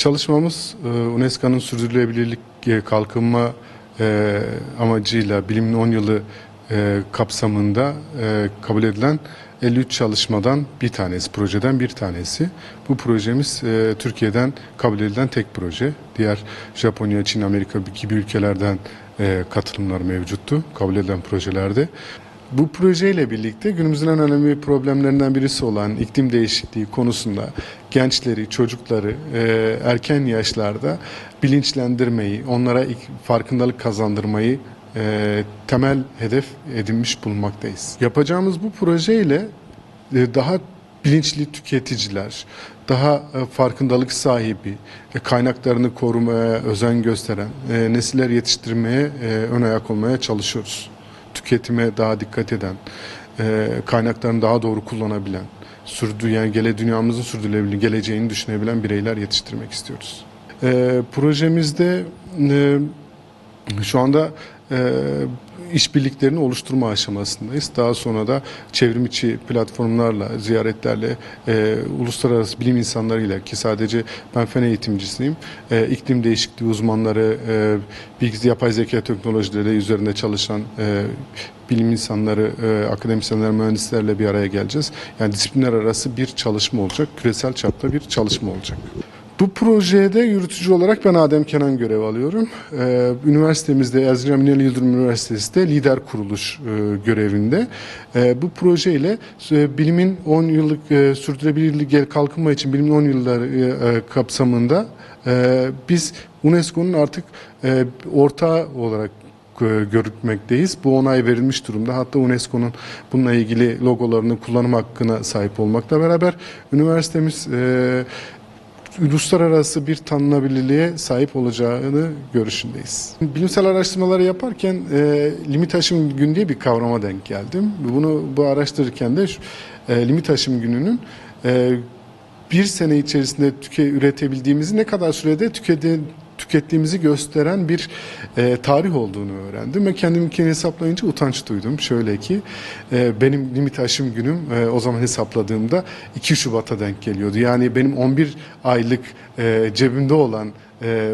çalışmamız e, UNESCO'nun sürdürülebilirlik kalkınma e, amacıyla bilimin 10 yılı e, kapsamında kabul edilen 53 çalışmadan bir tanesi, projeden bir tanesi. Bu projemiz Türkiye'den kabul edilen tek proje. Diğer Japonya, Çin, Amerika gibi ülkelerden e, katılımlar mevcuttu kabul edilen projelerde. Bu projeyle birlikte günümüzün en önemli problemlerinden birisi olan iklim değişikliği konusunda gençleri, çocukları e, erken yaşlarda bilinçlendirmeyi, onlara farkındalık kazandırmayı e, temel hedef edinmiş bulunmaktayız. Yapacağımız bu projeyle e, daha bilinçli tüketiciler, daha e, farkındalık sahibi, e, kaynaklarını korumaya özen gösteren e, nesiller yetiştirmeye ön ayak olmaya çalışıyoruz. Tüketime daha dikkat eden, e, kaynaklarını daha doğru kullanabilen, sürdü yani gele dünyamızın sürdürülebilir geleceğini düşünebilen bireyler yetiştirmek istiyoruz. E, projemizde e, şu anda işbirliklerini oluşturma aşamasındayız. Daha sonra da çevrim içi platformlarla, ziyaretlerle, e, uluslararası bilim insanlarıyla ki sadece ben fen eğitimcisiyim, e, iklim değişikliği uzmanları, e, bilgi yapay zeka teknolojileri üzerinde çalışan e, bilim insanları, e, akademisyenler, mühendislerle bir araya geleceğiz. Yani disiplinler arası bir çalışma olacak, küresel çapta bir çalışma olacak. Bu projede yürütücü olarak ben Adem Kenan görev alıyorum. Ee, üniversitemizde Erzincan Binali Yıldırım Üniversitesi'de lider kuruluş e, görevinde. Ee, bu projeyle e, bilimin 10 yıllık e, sürdürülebilirlik kalkınma için bilimin 10 yılları e, kapsamında e, biz UNESCO'nun artık e, ortağı olarak görülmekteyiz. Bu onay verilmiş durumda. Hatta UNESCO'nun bununla ilgili logolarını kullanım hakkına sahip olmakla beraber üniversitemiz uluslararası bir tanınabilirliğe sahip olacağını görüşündeyiz. Bilimsel araştırmaları yaparken e, limit aşım gün diye bir kavrama denk geldim. Bunu bu araştırırken de e, limit aşım gününün e, bir sene içerisinde tüke, üretebildiğimizi ne kadar sürede tükedi, tükettiğimizi gösteren bir e, tarih olduğunu öğrendim ve kendimkini hesaplayınca utanç duydum. Şöyle ki e, benim limit aşım günüm e, o zaman hesapladığımda 2 Şubat'a denk geliyordu. Yani benim 11 aylık e, cebimde olan e,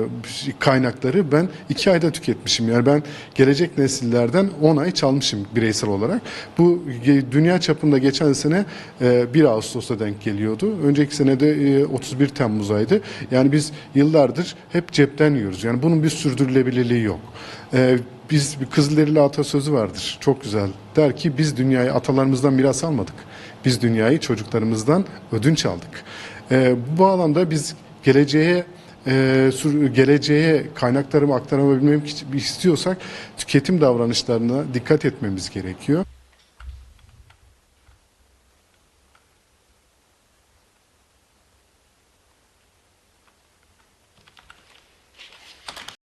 kaynakları ben 2 ayda tüketmişim. Yani ben gelecek nesillerden 10 ay çalmışım bireysel olarak. Bu dünya çapında geçen sene e, 1 Ağustos'ta denk geliyordu. Önceki sene de e, 31 Temmuz aydı. Yani biz yıllardır hep cepten yiyoruz. Yani bunun bir sürdürülebilirliği yok. E, biz Kızılderili atasözü vardır. Çok güzel. Der ki biz dünyayı atalarımızdan miras almadık. Biz dünyayı çocuklarımızdan ödünç aldık. E, bu bağlamda biz geleceğe e, sür- geleceğe kaynaklarımı aktarabilmek istiyorsak tüketim davranışlarına dikkat etmemiz gerekiyor.